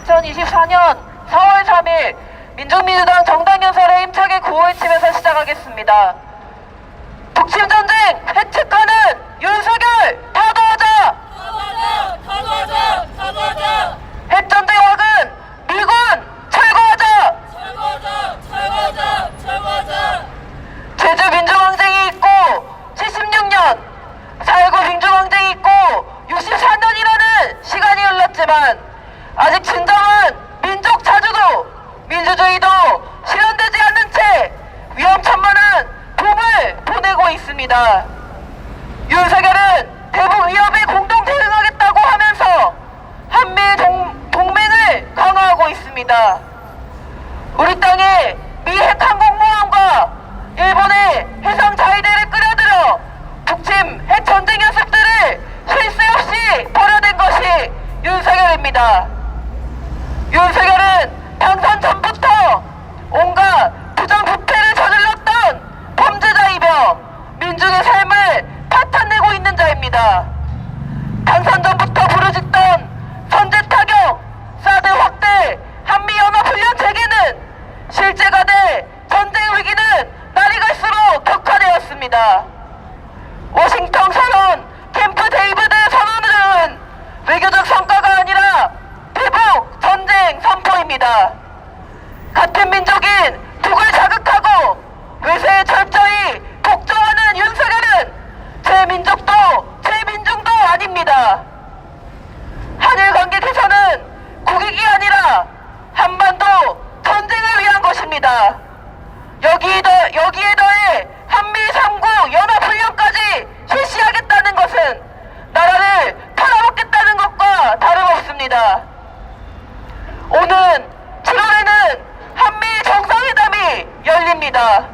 2024년 4월 3일 민중민주당 정당연설의 힘차게 구호외치면서 시작하겠습니다. 독침전쟁 획책하는 윤석열 타도하자! 타도하자! 타도하자! 타도하자! 핵전쟁 wak은 미군 철거하자! 철거하자! 철거하자! 철거하자! 제주 민주항쟁이 있고 76년 4.19 민주항쟁이 있고 64년이라는 시간이 흘렀지만 아직 진정한 민족 자주도 민주주의도 실현되지 않는 채 위험천만한 봄을 보내고 있습니다. 윤석열은 대북 위협에 공동 대응하겠다고 하면서 한미 동, 동맹을 강화하고 있습니다. 우리 땅에 미 핵항공모함과 일본의 해상 자위대를 끌어들여 북침 핵 전쟁 연습들을 쉴 새 없이 벌여낸 것이 윤석열입니다. 윤석열은 당선 전부터 온갖 부정부패를 저질렀던 범죄자이며 민중의 삶을 파탄내고 있는 자입니다. 당선 전부터 부르짖던 선제 타격, 사드 확대, 한미연합훈련 재개는 전쟁 위기는 날이 갈수록 격화되었습니다. 워싱턴 선언, 캠프 데이비드 선언은 외교적 성과가 아니라 대북 전쟁 선포입니다. 같은 민족인 북을 자극하고 외세에 철저히 복종하는 윤석열은 제 민족도 제 민중도 아닙니다. 한일 관계 개선은 국익이 아니라 한반도 전쟁을 것입니다. 여기 더, 여기에 더해 한미 3구 연합훈련까지 실시하겠다는 것은 나라를 팔아먹겠다는 것과 다름없습니다. 오는 7월에는 한미 정상회담이 열립니다.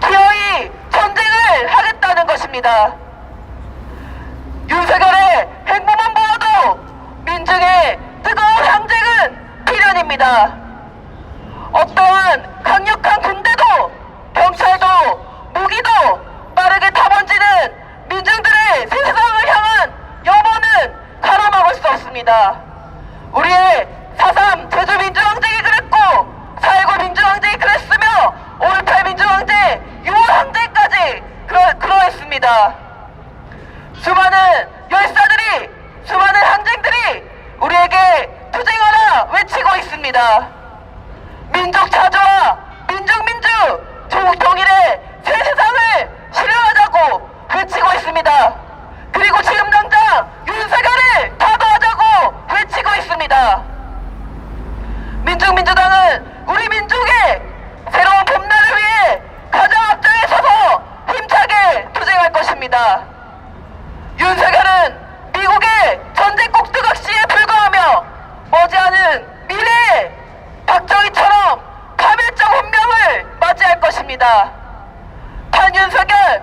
기어이 전쟁을 하겠다는 것입니다. 윤석열의 행보만 보아도 민중의 뜨거운 항쟁은 필연입니다. 어떠한 강력한 군대도 경찰도 무기도 빠르게 타번지는 민중들의 새 세상을 향한 염원은 없습니다. 우리의 4.3 제주 민주항쟁이 그랬고 4.19 민주항쟁이 그랬으며 5.18 민주항쟁 6월 항쟁까지 그러, 그러했습니다. 수많은 열사들이 수많은 항쟁들이 우리에게 투쟁하라 외치고 있습니다. 민족 자주와 민족 민주 조국 통일의 새 세상을 실현하자고 외치고 있습니다. 그리고 지금 당장 윤석열을 타도하자고 외치고 있습니다. 민중민주당은 우리 민족의 새로운 봄날을 위해 가장 앞장에 서서 힘차게 투쟁할 것입니다. 윤석열은 미국의 전쟁 꼭두각시에 불과하며 머지않은 미래에 박정희처럼 파멸적 운명을 맞이할 것입니다. 반윤석열